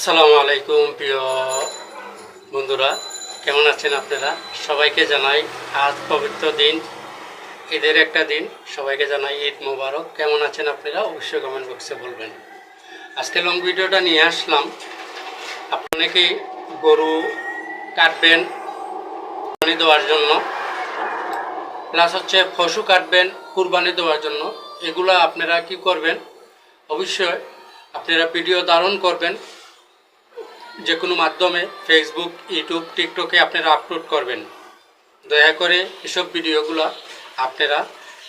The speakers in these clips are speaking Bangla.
আসসালামু আলাইকুম, প্রিয় বন্ধুরা। কেমন আছেন আপনারা? সবাইকে জানাই আজ পবিত্র দিন, ঈদের একটা দিন। সবাইকে জানাই ঈদ মোবারক। কেমন আছেন আপনারা? অবশ্যই কমেন্ট বক্সে বলবেন। আজকে লং ভিডিওটা নিয়ে আসলাম। আপনাকে গরু কাটবেন, কুরবানি দেওয়ার জন্য। প্লাস হচ্ছে পশু কাটবেন, কুরবানি দেওয়ার জন্য। এগুলো আপনারা কি করবেন? অবশ্যই আপনারা ভিডিও ধারণ করবেন। যে কোনো মাধ্যমে ফেসবুক ইউটিউব টিকটকে আপনারা আপলোড করবেন। দয়া করে এসব ভিডিওগুলো আপনারা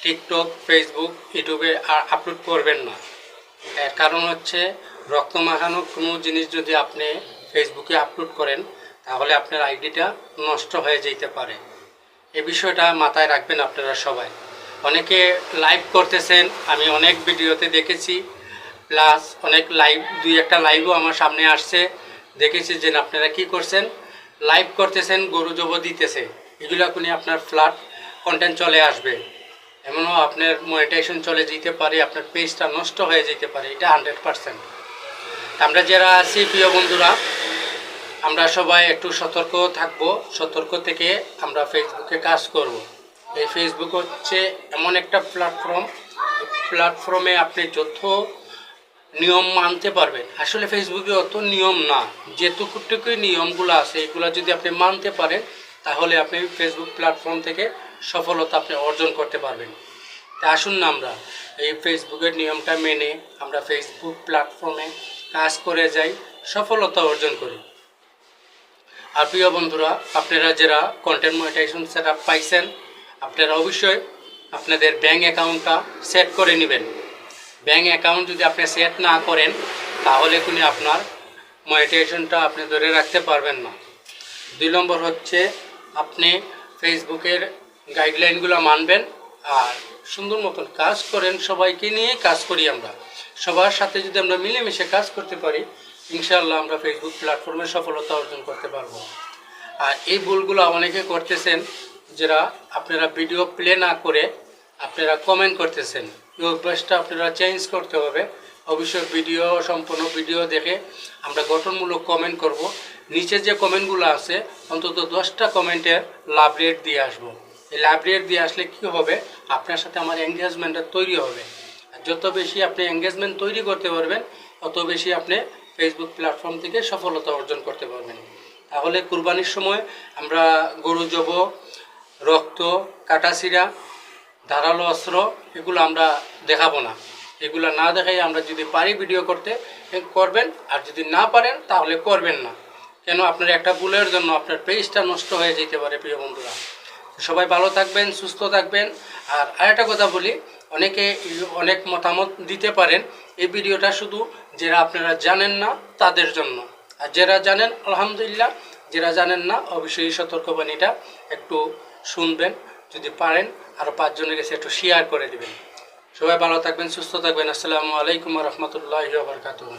টিকটক ফেসবুক ইউটিউবে আর আপলোড করবেন না। এর কারণ হচ্ছে রক্ত মাখানো কোনো জিনিস যদি আপনি ফেসবুকে আপলোড করেন, তাহলে আপনার আইডিটা নষ্ট হয়ে যেতে পারে। এ বিষয়টা মাথায় রাখবেন আপনারা সবাই। অনেকে লাইভ করতেছেন, আমি অনেক ভিডিওতে দেখেছি প্লাস অনেক লাইভ দুই একটা লাইভও আমার সামনে আসছে। দেখেছি যে আপনারা কি করছেন? লাইভ করতেছেন, গরু জব দিতেছে। এগুলো কোনো আপনার ফ্ল্যাট কন্টেন্ট চলে আসবে। এমনও আপনার মনিটাইজেশন চলে যেতে পারে, আপনার পেজটা নষ্ট হয়ে যেতে পারে, এটা হান্ড্রেড পারসেন্ট আমরা যারা আছি, প্রিয় বন্ধুরা, আমরা সবাই একটু সতর্ক থাকব। সতর্ক থেকে আমরা ফেসবুকে কাজ করব। এই ফেসবুক হচ্ছে এমন একটা প্ল্যাটফর্ম প্ল্যাটফর্মে আপনি যত নিয়ম মানতে পারবেন। আসলে ফেসবুকে অত নিয়ম না। যেটুকুটুকুই নিয়মগুলো আছে, এগুলো যদি আপনি মানতে পারেন, তাহলে আপনি ফেসবুক প্ল্যাটফর্ম থেকে সফলতা আপনি অর্জন করতে পারবেন। তা আসুন না আমরা, এই ফেসবুকের নিয়মটা মেনে আমরা ফেসবুক প্ল্যাটফর্মে কাজ করে যাই, সফলতা অর্জন করি। আর প্রিয় বন্ধুরা, আপনারা যারা কন্টেন্ট মনিটাইজেশন সেট আপ পাইছেন, আপনারা অবশ্যই আপনাদের ব্যাঙ্ক অ্যাকাউন্টটা সেট করে নেবেন। ব্যাঙ্ক অ্যাকাউন্ট যদি আপনি সেট না করেন, তাহলে কোনো আপনার মনিটাইজেশনটা আপনি ধরে রাখতে পারবেন না। দুই নম্বর হচ্ছে, আপনি ফেসবুকের গাইডলাইনগুলো মানবেন আর সুন্দর মতন কাজ করেন সবাইকে নিয়ে কাজ করি আমরা। সবার সাথে যদি আমরা মিলেমিশে কাজ করতে পারি, ইনশাআল্লাহ আমরা ফেসবুক প্ল্যাটফর্মে সফলতা অর্জন করতে পারব। আর এই ভুলগুলো অনেকে করতেছেন, যারা আপনারা ভিডিও প্লে না করে আপনারা কমেন্ট করতেছেন। অভ্যাসটা আপনারা চেঞ্জ করতে হবে। অবশ্যই ভিডিও সম্পূর্ণ ভিডিও দেখে আমরা গঠনমূলক কমেন্ট করব। নিচে যে কমেন্টগুলো আছে, অন্তত দশটা কমেন্টের লাভ রেট দিয়ে আসব। এই লাভ রেট দিয়ে আসলে কি হবে? আপনার সাথে আমার এঙ্গেজমেন্টটা তৈরি হবে। যত বেশি আপনি এঙ্গেজমেন্ট তৈরি করতে পারবেন তত বেশি আপনি ফেসবুক প্ল্যাটফর্ম থেকে সফলতা অর্জন করতে পারবেন। তাহলে কুরবানির সময় আমরা গরু, জব, রক্ত কাটাছিরা ধারালো অস্ত্র, এগুলো আমরা দেখাবো না। এগুলো না দেখাই আমরা যদি পারি ভিডিও করতে করবেন। আর যদি না পারেন, তাহলে করবেন না। কেন? আপনার একটা ভুলের জন্য আপনার পেজটা নষ্ট হয়ে যেতে পারে, প্রিয় বন্ধুরা। সবাই ভালো থাকবেন, সুস্থ থাকবেন। আর আরেকটা কথা বলি, অনেকে অনেক মতামত দিতে পারেন এই ভিডিওটা শুধু যারা আপনারা জানেন না, তাদের জন্য। আর যারা জানেন, আলহামদুলিল্লাহ, যারা জানেন না, অবশ্যই সতর্কবাণীটা একটু শুনবেন। যদি পারেন আরও পাঁচজনের কাছে একটু শেয়ার করে দেবেন। সবাই ভালো থাকবেন, সুস্থ থাকবেন। আসসালামু আলাইকুম রহমতুল্লাহ বরকাতুহ।